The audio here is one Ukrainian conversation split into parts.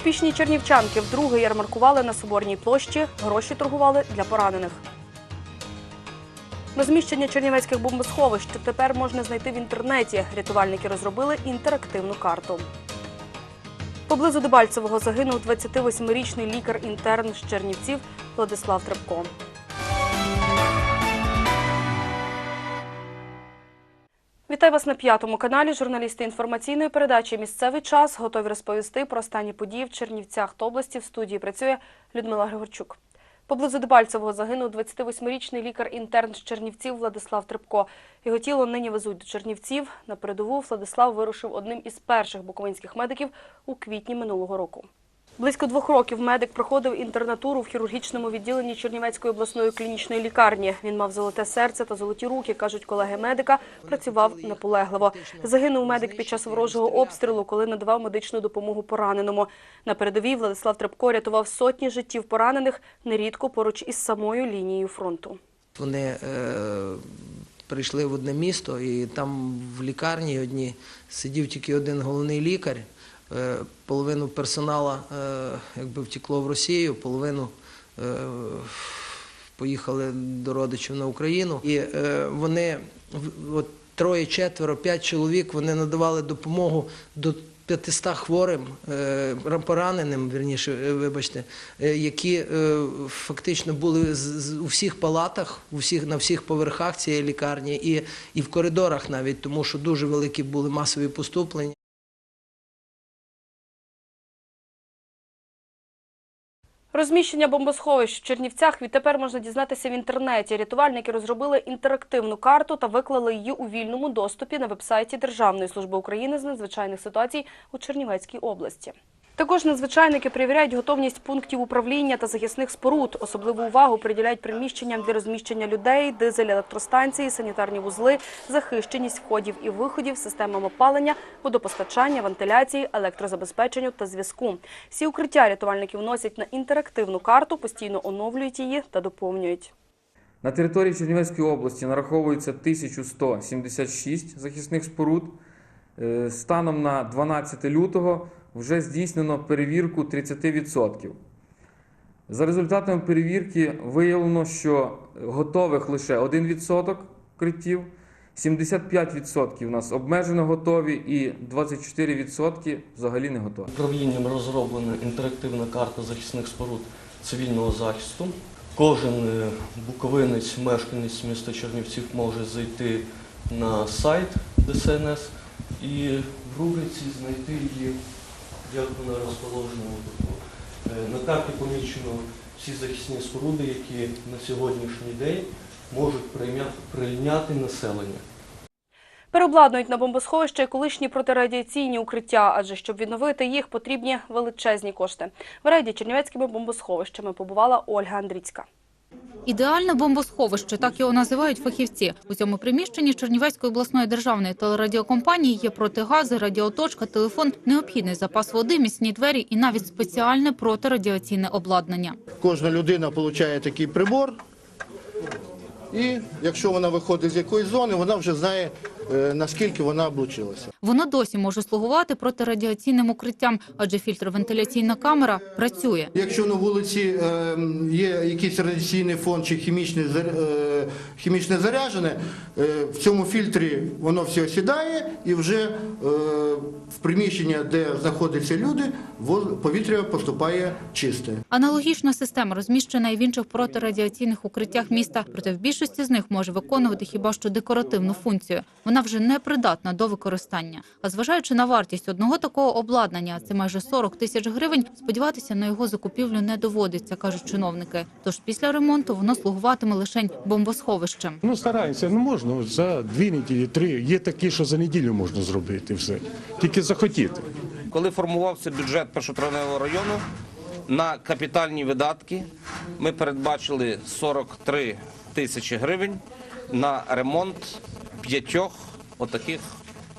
Успішні чернівчанки вдруге ярмаркували на Соборній площі, гроші торгували для поранених. Розміщення чернівецьких бомбосховищ тепер можна знайти в інтернеті. Рятувальники розробили інтерактивну карту. Поблизу Дебальцевого загинув 28-річний лікар-інтерн з Чернівців Владислав Трепко. Вітаю вас на п'ятому каналі. Журналісти інформаційної передачі Місцевий час готові розповісти про останні події в Чернівцях та області. В студії працює Людмила Григорчук. Поблизу Дебальцевого загинув 28-річний лікар-інтерн з Чернівців Владислав Трепко. Його тіло нині везуть до Чернівців. На передову Владислав вирушив одним із перших буковинських медиків у квітні минулого року. Близько двох років медик проходив інтернатуру в хірургічному відділенні Чернівецької обласної клінічної лікарні. Він мав золоте серце та золоті руки, кажуть колеги медика. Працював наполегливо. Загинув медик під час ворожого обстрілу, коли надавав медичну допомогу пораненому. На передовій Владислав Трепко рятував сотні життів поранених, нерідко поруч із самою лінією фронту. Вони е, прийшли в одне місто, і там в лікарні одній сидів тільки один головний лікар. Е, половину персонала е, якби втекло в Росію, половину е, поїхали до родичів на Україну. І вони от троє, четверо, п'ять чоловік вони надавали допомогу до 500 хворим, пораненим, вірніше, вибачте, які фактично були у всіх палатах, у всіх, на всіх поверхах цієї лікарні і, і в коридорах навіть, тому що дуже великі були масові поступлення. Розміщення бомбосховищ в Чернівцях відтепер можна дізнатися в інтернеті. Рятувальники розробили інтерактивну карту та виклали її у вільному доступі на вебсайті Державної служби України з надзвичайних ситуацій у Чернівецькій області. Також надзвичайники перевіряють готовність пунктів управління та захисних споруд. Особливу увагу приділяють приміщенням для розміщення людей, дизель електростанції, санітарні вузли, захищеність входів і виходів, системам опалення, водопостачання, вентиляції, електрозабезпеченню та зв'язку. Всі укриття рятувальники вносять на інтерактивну карту, постійно оновлюють її та доповнюють. На території Чернівецької області нараховується 1176 захисних споруд. Е, Станом на 12 лютого вже здійснено перевірку 30%. За результатами перевірки виявлено, що готових лише 1% укриттів, 75% у нас обмежено готові і 24% взагалі не готові. Управлінням розроблена інтерактивна карта захисних споруд цивільного захисту. Кожен е, буковинець, мешканець міста Чернівців може зайти на сайт ДСНС і в рубриці знайти її, як вона розположена. Е, На карті помічено всі захисні споруди, які на сьогоднішній день можуть прийняти, населення. Переобладнують на бомбосховище колишні протирадіаційні укриття, адже щоб відновити їх, потрібні величезні кошти. В рейді чернівецькими бомбосховищами побувала Ольга Андріцька. Ідеальне бомбосховище, так його називають фахівці. У цьому приміщенні Чернівецької обласної державної телерадіокомпанії є протигази, радіоточка, телефон, необхідний запас води, міцні двері і навіть спеціальне протирадіаційне обладнання. Кожна людина отримує такий прибор, і якщо вона виходить з якоїсь зони, вона вже знає, наскільки вона облучилася. Воно досі може слугувати протирадіаційним укриттям, адже фільтр-вентиляційна камера працює. Якщо на вулиці е, є якийсь радіаційний фон чи хімічне, е, хімічне заряджене, е, в цьому фільтрі воно все осідає і вже е, приміщення, де знаходяться люди, повітря поступає чисте. Аналогічна система розміщена і в інших протирадіаційних укриттях міста, проте в більшості з них може виконувати хіба що декоративну функцію. Вона вже не придатна до використання. А зважаючи на вартість одного такого обладнання, це майже 40 тисяч гривень. Сподіватися на його закупівлю не доводиться, кажуть чиновники. Тож після ремонту воно слугуватиме лише бомбосховищем. Ну, стараємося, ну можна за дві неділі, три. Є такі, що за неділю можна зробити все. Тільки захотіти. Коли формувався бюджет першотравневого району на капітальні видатки, ми передбачили 43 тисячі гривень на ремонт п'ятьох отаких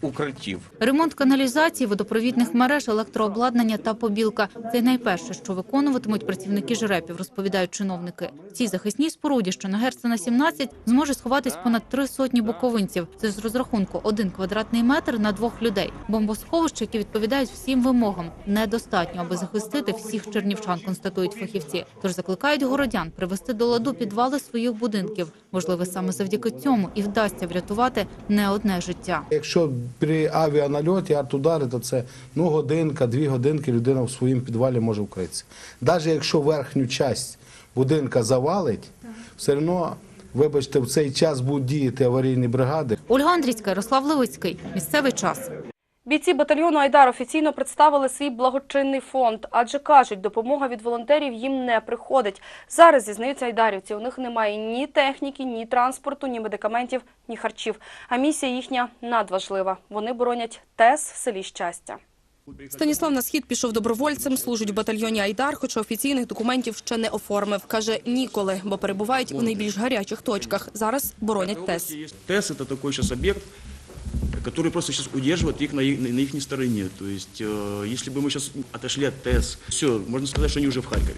укриттів. Ремонт каналізації, водопровідних мереж, електрообладнання та побілка – це найперше, що виконуватимуть працівники ЖРЕПів, розповідають чиновники. В цій захисній споруді, що на Герцена 17, зможе сховатись понад три сотні буковинців. Це з розрахунку один квадратний метр на двох людей. Бомбосховища, які відповідають всім вимогам, недостатньо, аби захистити всіх чернівчан, констатують фахівці. Тож закликають городян привести до ладу підвали своїх будинків. Можливо, саме завдяки цьому і вдасться врятувати не одне життя. Якщо при авіанальоті артудари, то це ну, годинка, дві годинки людина в своїм підвалі може вкритися. Навіть якщо верхню часть будинка завалить, все одно, вибачте, в цей час будуть діяти аварійні бригади. Ольга Андрійська, Ярослав Левицький. Місцевий час. Бійці батальйону Айдар офіційно представили свій благочинний фонд, адже кажуть, допомога від волонтерів їм не приходить. Зараз зізнаються айдарівці. У них немає ні техніки, ні транспорту, ні медикаментів, ні харчів. А місія їхня надважлива. Вони боронять ТЕС в селі щастя. Станіслав на схід пішов добровольцем, служить в батальйоні Айдар, хоча офіційних документів ще не оформив. Каже, ніколи, бо перебувають у найбільш гарячих точках. Зараз боронять ТЕС. ТЭС – это такой сейчас объект, который просто сейчас удерживает их на их, на их стороне. То есть, э, если бы мы сейчас отошли от ТЭС, все, можно сказать, что они уже в Харькове.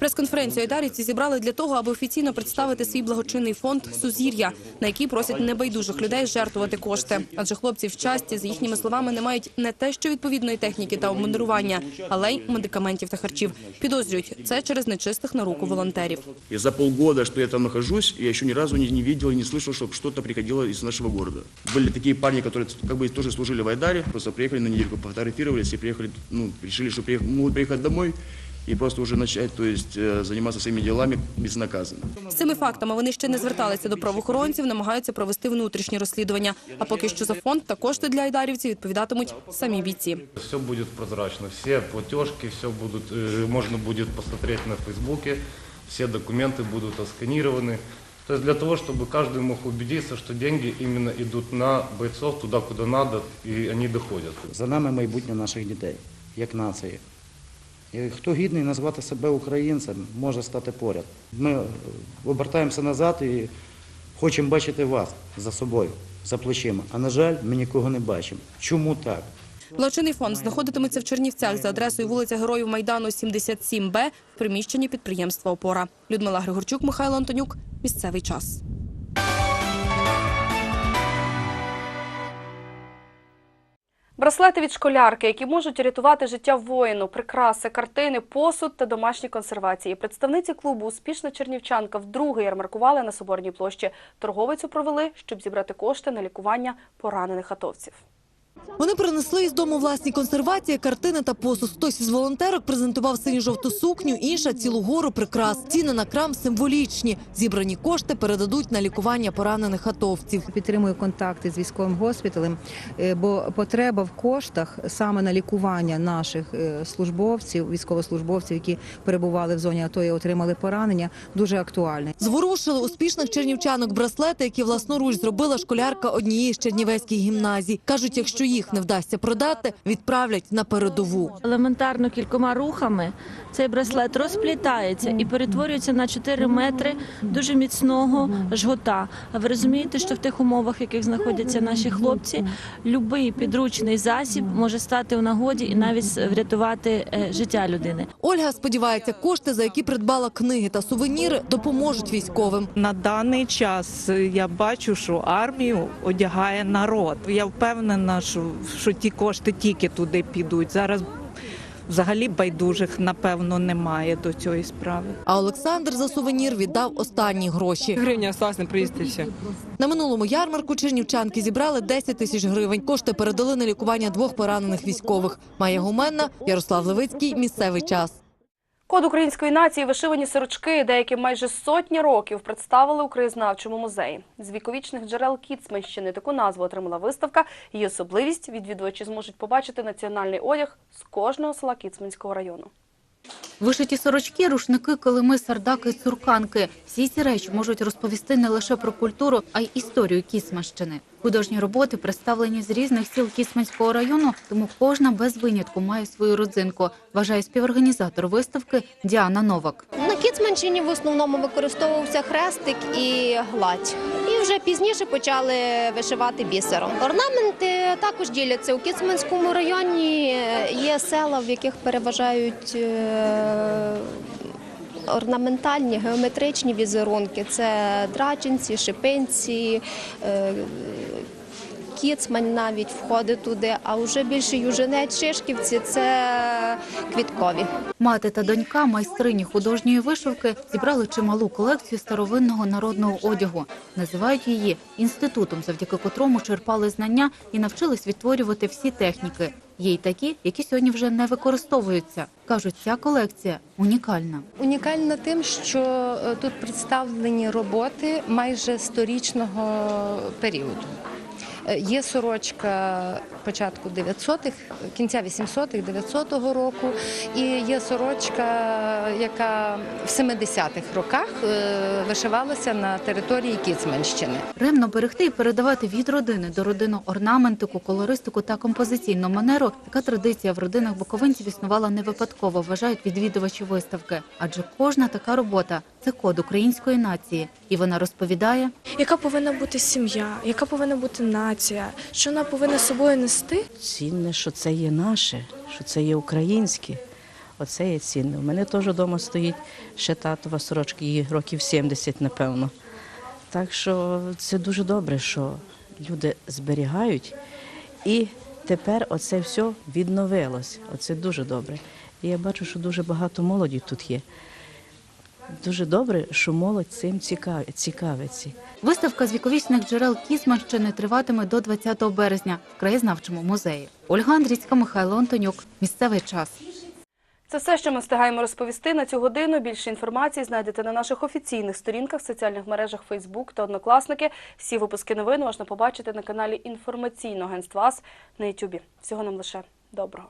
Прес-конференцію айдарівці зібрали для того, аби офіційно представити свій благочинний фонд «Сузір'я», на який просять небайдужих людей жертвувати кошти. Адже хлопці в часті, за їхніми словами, не мають не те, що відповідної техніки та обмундирування, але й медикаментів та харчів. Підозрюють це через нечистих на руку волонтерів. И за полгода, что я там нахожусь, я еще ни разу не, не видел и не слышал, чтобы что-то приходило из нашего города. Были такие парни, которые как бы тоже служили в Айдаре, просто приехали на недельку, фотографировались и приехали, ну, решили, что приех- могут приехать домой и просто уже начать, то есть, э, заниматься своими делами безнаказанно. З цими фактами вони ще не зверталися до правоохоронців, намагаються провести внутрішні розслідування. А поки що за фонд та кошти для айдарівців відповідатимуть самі бійці. Все будет прозрачно, все платежки, все будут, э, можно будет посмотреть на Фейсбуке, все документы будут отсканированы. То есть для того, чтобы каждый мог убедиться, что деньги именно идут на бойцов туда, куда надо, и они доходят. За нами майбутнє наших дітей, як нації. Хто гідний назвати себе українцем, може стати поряд. Ми е, обертаємося назад і хочемо бачити вас за собою, за плечима. А на жаль, ми нікого не бачимо. Чому так? Благочинний фонд знаходитиметься в Чернівцях за адресою вулиця Героїв Майдану, 77Б в приміщенні підприємства «Опора». Людмила Григорчук, Михайло Антонюк. Місцевий час. Браслети від школярки, які можуть рятувати життя воїну, прикраси, картини, посуд та домашні консервації. Представниці клубу Успішна чернівчанка вдруге ярмаркували на Соборній площі. Торговицю провели, щоб зібрати кошти на лікування поранених атовців. Вони принесли із дому власні консервації, картини та посуд. Хтось із волонтерок презентував синьо-жовту сукню, інша – цілу гору прикрас. Ціни на крам символічні. Зібрані кошти передадуть на лікування поранених атовців. Підтримую контакти з військовим госпіталем, е, бо потреба в коштах саме на лікування наших е, службовців, військовослужбовців, які перебували в зоні АТО і отримали поранення, дуже актуальна. Зворушили успішних чернівчанок браслети, які власноруч зробила школярка однієї з чернівецьких гімназій. Кажуть, якщо їх не вдасться продати, відправлять на передову. Елементарно кількома рухами цей браслет розплітається і перетворюється на 4 метри дуже міцного жгута. А ви розумієте, що в тих умовах, в яких знаходяться наші хлопці, будь-який підручний засіб може стати у нагоді і навіть врятувати е, життя людини. Ольга сподівається, кошти, за які придбала книги та сувеніри, допоможуть військовим. На даний час я бачу, що армію одягає народ. Я впевнена, що, що ті кошти тільки туди підуть. Зараз взагалі байдужих, напевно, немає до цієї справи. А Олександр за сувенір віддав останні гроші. Гривня проїзд все. На минулому ярмарку чернівчанки зібрали 10 тисяч гривень. Кошти передали на лікування двох поранених військових. Має Гуменна, Ярослав Левицький. Місцевий час. Код української нації вишивані сорочки, деякі майже сотні років представили у краєзнавчому музеї. З віковічних джерел Кіцманщини таку назву отримала виставка. Її особливість відвідувачі зможуть побачити національний одяг з кожного села Кіцманського району. Вишиті сорочки, рушники, килими, сардаки, цурканки. Всі ці речі можуть розповісти не лише про культуру, а й історію Кісманщини. Художні роботи представлені з різних сіл Кісманського району, тому кожна без винятку має свою родзинку, вважає співорганізатор виставки Діана Новак. На Кіцманщині в основному використовувався хрестик і гладь. Вже пізніше почали вишивати бісером. Орнаменти також діляться у Кіцманському районі. Є села, в яких переважають е, орнаментальні геометричні візерунки. Це драчинці, шипинці. Кіцмань навіть входить туди, а вже більше южинець, шишківці це квіткові. Мати та донька, майстрині художньої вишивки, зібрали чималу колекцію старовинного народного одягу. Називають її інститутом, завдяки котрому черпали знання і навчились відтворювати всі техніки. Є й такі, які сьогодні вже не використовуються. Кажуть, ця колекція унікальна. Унікальна тим, що е, тут представлені роботи майже сторічного періоду. Е, Є сорочка початку 900-х, кінця 800-х, 900-го року, і є сорочка, яка в 70-х роках е, вишивалася на території Кіцманщини. Ремно берегти і передавати від родини до родини орнаментику, колористику та композиційну манеру. Така традиція в родинах буковинців існувала не випадково, вважають відвідувачі виставки. Адже кожна така робота це код української нації, і вона розповідає, Яка повинна бути сім'я, яка повинна бути нація, що вона повинна собою нести? Цінне, що це є наше, що це є українське. Оце є цінне. У мене теж вдома стоїть ще татова сорочка, їй років 70, напевно. Так що це дуже добре, що люди зберігають. І тепер оце все відновилось. Оце дуже добре. І я бачу, що дуже багато молоді тут є. Дуже добре, що молодь цим цікав- цікавиться. Виставка з віковічних джерел Кісманщини триватиме до 20 березня в краєзнавчому музеї. Ольга Андрійська, Михайло Антонюк. Місцевий час. Це все, що ми встигаємо розповісти на цю годину. Більше інформації знайдете на наших офіційних сторінках соціальних мережах Facebook та Однокласники. Всі випуски новин можна побачити на каналі інформаційного агентства АС на YouTube. Всього нам лише доброго.